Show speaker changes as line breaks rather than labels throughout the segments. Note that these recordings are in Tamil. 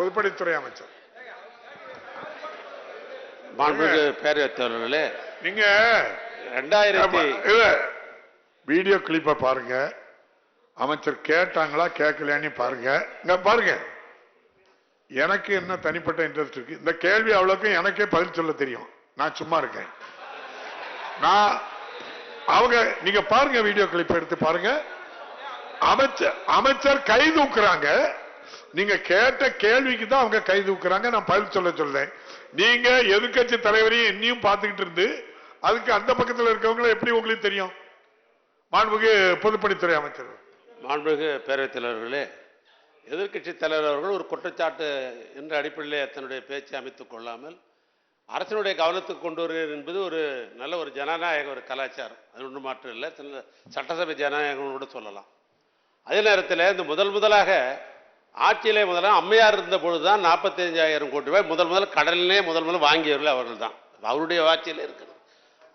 பொதுப்பணித்துறை அமைச்சர்.
மாண்புமிகு பேரவைத் தலைவர்களே
நீங்க
ரெண்டாயிரத்தி
வீடியோ கிளிப்ப பாருங்க. அமைச்சர் கேட்டாங்களா கேட்கலையான்னு பாருங்க. இங்க பாருங்க. எனக்கு என்ன தனிப்பட்ட இன்ட்ரெஸ்ட் இருக்கு? இந்த கேள்வி அவ்வளவுக்கும் எனக்கே பதில் சொல்ல தெரியும். நான் சும்மா இருக்கேன். நான் அவங்க நீங்க பாருங்க வீடியோ கிளிப் எடுத்து பாருங்க. அமைச்சர் அமைச்சர் கை தூக்குறாங்க. நீங்க கேட்ட கேள்விக்கு தான் அவங்க கை தூக்குறாங்க. நான் பதில் சொல்ல சொல்றேன். நீங்க எதிர்க்கட்சி தலைவரையும் என்னையும் பார்த்துக்கிட்டு இருந்து அதுக்கு அந்த பக்கத்துல இருக்கவங்கள எப்படி உங்களுக்கு தெரியும்? மாண்புமிகு பொதுப்பணித்துறை அமைச்சர்.
மாண்புமிகு பேரவைத் தலைவர்களே எதிர்க்கட்சி தலைவர் அவர்கள் ஒரு குற்றச்சாட்டு என்ற அடிப்படையிலே தன்னுடைய பேச்சை அமைத்துக் கொள்ளாமல் அரசினுடைய கவனத்துக்கு கொண்டு வருகிறது என்பது ஒரு நல்ல ஒரு ஜனநாயக ஒரு கலாச்சாரம். அது ஒன்றும் மாற்றம் இல்லை. சட்டசபை ஜனநாயகம் கூட சொல்லலாம். அதே நேரத்தில் இந்த முதல் முதலாக ஆட்சியிலே முதல்ல அம்மையார் இருந்த பொழுது தான் நாற்பத்தஞ்சாயிரம் கோடி ரூபாய் முதல் முதல் கடலிலே முதல் முதல் வாங்கியவர்கள் அவர்கள் தான் அவருடைய ஆட்சியில் இருக்குது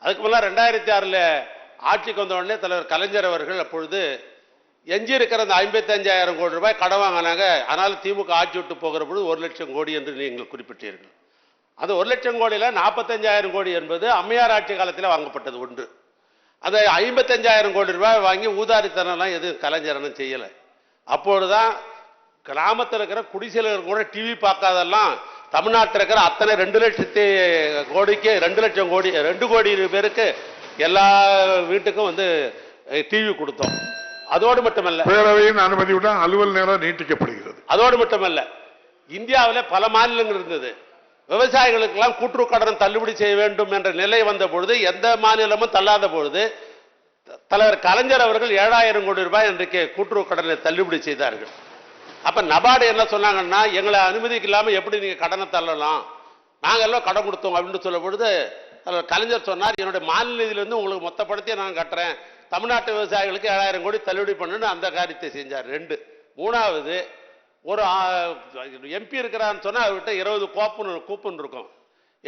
அதுக்கு முன்னாடி ரெண்டாயிரத்தி ஆறில் ஆட்சிக்கு வந்த உடனே தலைவர் கலைஞர் அவர்கள் அப்பொழுது எஞ்சி இருக்கிற அந்த ஐம்பத்தஞ்சாயிரம் கோடி ரூபாய் கடன் வாங்கினாங்க. அதனால் திமுக ஆட்சி விட்டு போகிற பொழுது ஒரு லட்சம் கோடி என்று நீங்கள் குறிப்பிட்டீர்கள். அந்த ஒரு லட்சம் கோடியில் நாற்பத்தஞ்சாயிரம் கோடி என்பது அம்மையார் ஆட்சி காலத்தில் வாங்கப்பட்டது ஒன்று. அந்த ஐம்பத்தஞ்சாயிரம் கோடி ரூபாய் வாங்கி ஊதாரித்தனம்லாம் எதுவும் கலைஞரனும் செய்யலை. அப்பொழுதுதான் கிராமத்தில் இருக்கிற குடிசையில் கூட டிவி பார்க்காதெல்லாம் தமிழ்நாட்டில் இருக்கிற அத்தனை ரெண்டு லட்சத்தி கோடிக்கு ரெண்டு லட்சம் கோடி ரெண்டு கோடி பேருக்கு எல்லா வீட்டுக்கும் வந்து டிவி கொடுத்தோம். அதோடு மட்டுமல்ல
பேரவையின் அனுமதியுடன் அலுவல் நேரம் நீட்டிக்கப்படுகிறது.
அதோடு மட்டுமல்ல இந்தியாவில் பல மாநிலங்கள் இருந்தது. விவசாயிகளுக்கெல்லாம் கூட்டுறவு கடன் தள்ளுபடி செய்ய வேண்டும் என்ற நிலை வந்த பொழுது எந்த மாநிலமும் தள்ளாத பொழுது தலைவர் கலைஞர் அவர்கள் ஏழாயிரம் கோடி ரூபாய் இன்றைக்கு கூட்டுறவு கடனை தள்ளுபடி செய்தார்கள். அப்ப நபார்டு என்ன சொன்னாங்கன்னா எங்களை அனுமதிக்கு இல்லாம எப்படி நீங்க கடனை தள்ளலாம்? நாங்க எல்லாம் கடன் கொடுத்தோம் அப்படின்னு சொல்லும் பொழுது கலைஞர் சொன்னார் என்னுடைய மாநில நிதியிலிருந்து உங்களுக்கு மொத்த நான் கட்டுறேன். தமிழ்நாட்டு விவசாயிகளுக்கு ஏழாயிரம் கோடி தள்ளுபடி பண்ணுன்னு அந்த காரியத்தை செஞ்சார். ரெண்டு. மூணாவது ஒரு எம்பி இருக்கிறான்னு சொன்னால் அவர்கிட்ட இருபது கோப்பன் கூப்பன் இருக்கும்.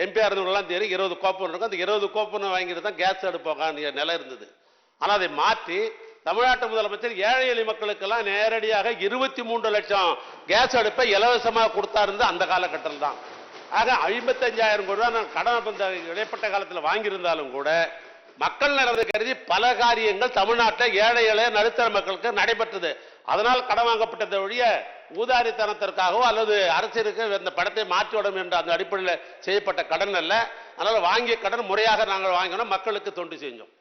எம்பி இருந்தவங்களாம் தெரியும் இருபது கோப்பன் இருக்கும். அந்த இருபது கோப்பனை வாங்கிட்டு தான் கேஸ் அடுப்பாங்க நிலை இருந்தது. ஆனால் அதை மாற்றி தமிழ்நாட்டு முதலமைச்சர் ஏழை எளி மக்களுக்கெல்லாம் நேரடியாக இருபத்தி மூன்று லட்சம் கேஸ் அடுப்பை இலவசமாக கொடுத்தாருந்த அந்த காலகட்டத்தில் தான். ஆக ஐம்பத்தஞ்சாயிரம் கோடி ரூபா நான் கடன் இடைப்பட்ட காலத்தில் வாங்கியிருந்தாலும் கூட மக்கள் நலனை கருதி பல காரியங்கள் தமிழ்நாட்டில் ஏழை இளைய நடுத்தர மக்களுக்கு நடைபெற்றது. அதனால் கடன் வாங்கப்பட்டதை ஒழிய ஊதாரித்தனத்திற்காகவோ அல்லது அரசிற்கு இந்த படத்தை மாற்றிவிடும் என்ற அந்த அடிப்படையில் செய்யப்பட்ட கடன் அல்ல. அதனால் வாங்கிய கடன் முறையாக நாங்கள் வாங்கினோம். மக்களுக்கு தொண்டு செஞ்சோம்.